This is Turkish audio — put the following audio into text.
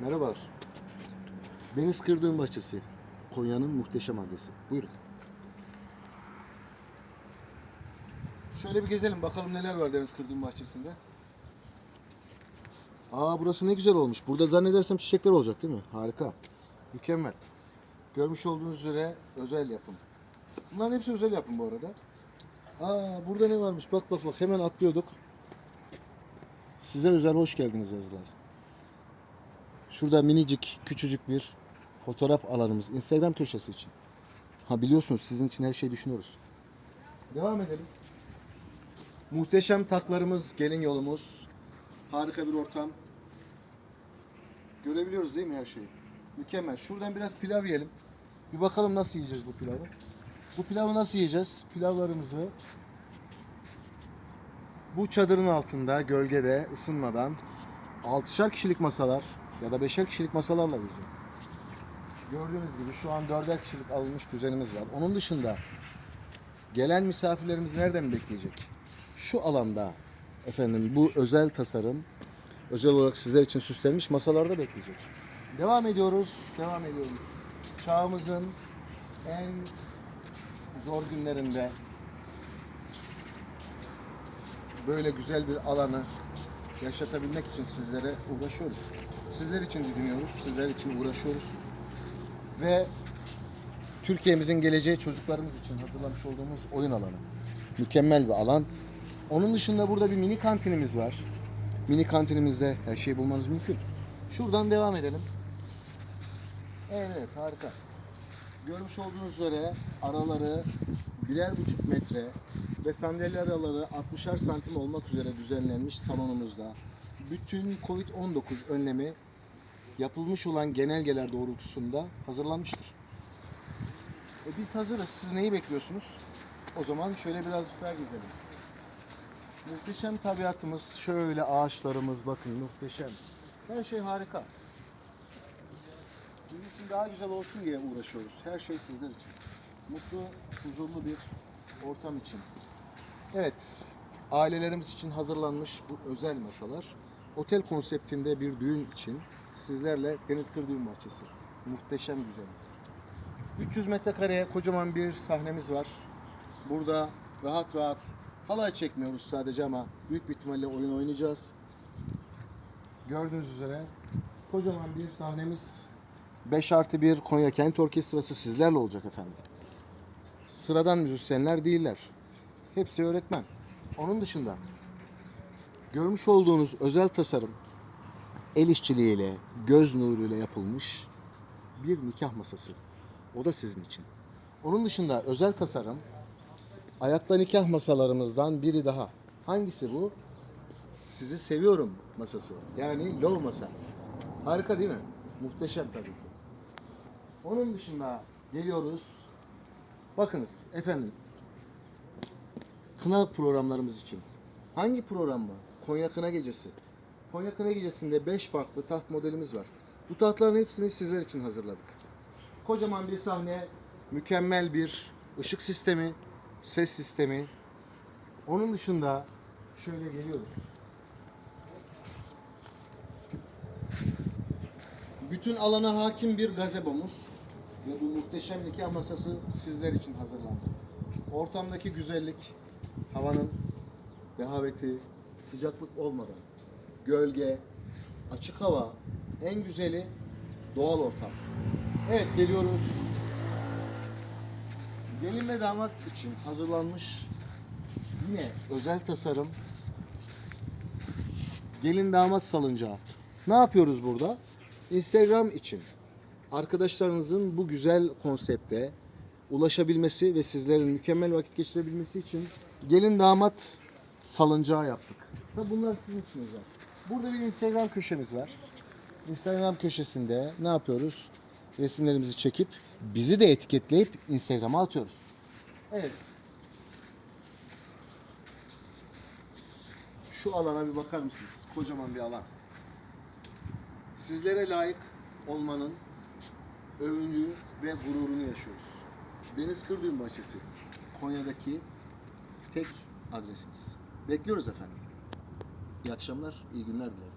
Merhabalar. Deniz Kırdığın Bahçesi. Konya'nın muhteşem adresi. Buyurun. Şöyle bir gezelim bakalım neler var Deniz Kırdığın Bahçesi'nde. Aa burası ne güzel olmuş. Burada zannedersem çiçekler olacak değil mi? Harika. Mükemmel. Görmüş olduğunuz üzere özel yapım. Bunların hepsi özel yapım bu arada. Aa burada ne varmış? Bak bak bak hemen atlıyorduk. Size özel hoş geldiniz yazılar. Şurada minicik, küçücük bir fotoğraf alanımız. Instagram köşesi için. Ha biliyorsunuz sizin için her şeyi düşünüyoruz. Devam edelim. Muhteşem taklarımız, gelin yolumuz. Harika bir ortam. Görebiliyoruz değil mi her şeyi? Mükemmel. Şuradan biraz pilav yiyelim. Bir bakalım nasıl yiyeceğiz bu pilavı. Bu pilavı nasıl yiyeceğiz? Pilavlarımızı bu çadırın altında, gölgede, ısınmadan 6'şar kişilik masalar ya da 5'er kişilik masalarla yiyeceğiz. Gördüğünüz gibi şu an 4'er kişilik alınmış düzenimiz var. Onun dışında gelen misafirlerimiz nereden bekleyecek? Şu alanda efendim bu özel tasarım özel olarak sizler için süslenmiş masalarda bekleyecek. Devam ediyoruz, devam ediyoruz. Çağımızın en zor günlerinde böyle güzel bir alanı yaşatabilmek için sizlere uğraşıyoruz. Sizler için didiniyoruz, sizler için uğraşıyoruz. Ve Türkiye'mizin geleceği çocuklarımız için hazırlamış olduğumuz oyun alanı. Mükemmel bir alan. Onun dışında burada bir mini kantinimiz var. Mini kantinimizde her şeyi bulmanız mümkün. Şuradan devam edelim. Evet harika. Görmüş olduğunuz üzere araları birer buçuk metre ve sandalye araları 60'ar santim olmak üzere düzenlenmiş salonumuzda bütün Covid-19 önlemi yapılmış olan genelgeler doğrultusunda hazırlanmıştır. E biz hazırız. Siz neyi bekliyorsunuz? O zaman şöyle biraz daha gezelim. Muhteşem tabiatımız, şöyle ağaçlarımız bakın muhteşem. Her şey harika. Sizin için daha güzel olsun diye uğraşıyoruz. Her şey sizler için. Mutlu, huzurlu bir ortam için. Evet, ailelerimiz için hazırlanmış bu özel masalar. Otel konseptinde bir düğün için sizlerle Deniz Kır Düğün Bahçesi. Muhteşem güzel. 300 metrekareye kocaman bir sahnemiz var. Burada rahat rahat halay çekmiyoruz sadece ama büyük bir ihtimalle oyun oynayacağız. Gördüğünüz üzere kocaman bir sahnemiz 5 artı 1 Konya Kent Orkestrası sizlerle olacak efendim. Sıradan müzisyenler değiller. Hepsi öğretmen. Onun dışında görmüş olduğunuz özel tasarım el işçiliğiyle, göz nuruyla yapılmış bir nikah masası. O da sizin için. Onun dışında özel tasarım ayakta nikah masalarımızdan biri daha. Hangisi bu? Sizi seviyorum masası. Yani low masa. Harika değil mi? Muhteşem tabii ki. Onun dışında geliyoruz. Bakınız efendim. Kına programlarımız için. Hangi program mı? Konya Kına Gecesi. Konya Kına Gecesi'nde 5 farklı taht modelimiz var. Bu tahtların hepsini sizler için hazırladık. Kocaman bir sahne, mükemmel bir ışık sistemi, ses sistemi. Onun dışında şöyle geliyoruz. Bütün alana hakim bir gazebomuz ve bu muhteşem nikah masası sizler için hazırlandı. Ortamdaki güzellik, havanın rehaveti, sıcaklık olmadan, gölge, açık hava, en güzeli doğal ortam. Evet geliyoruz. Gelin ve damat için hazırlanmış yine özel tasarım gelin damat salıncağı. Ne yapıyoruz burada? Instagram için arkadaşlarınızın bu güzel konsepte ulaşabilmesi ve sizlerin mükemmel vakit geçirebilmesi için gelin damat salıncağı yaptık. Tabi bunlar sizin için özel. Burada bir Instagram köşemiz var. Instagram köşesinde ne yapıyoruz? Resimlerimizi çekip bizi de etiketleyip Instagram'a atıyoruz. Evet. Şu alana bir bakar mısınız? Kocaman bir alan. Sizlere layık olmanın övünü ve gururunu yaşıyoruz. Deniz Kırdüğün Bahçesi. Konya'daki tek adresiniz. Bekliyoruz efendim. İyi akşamlar, iyi günler dilerim.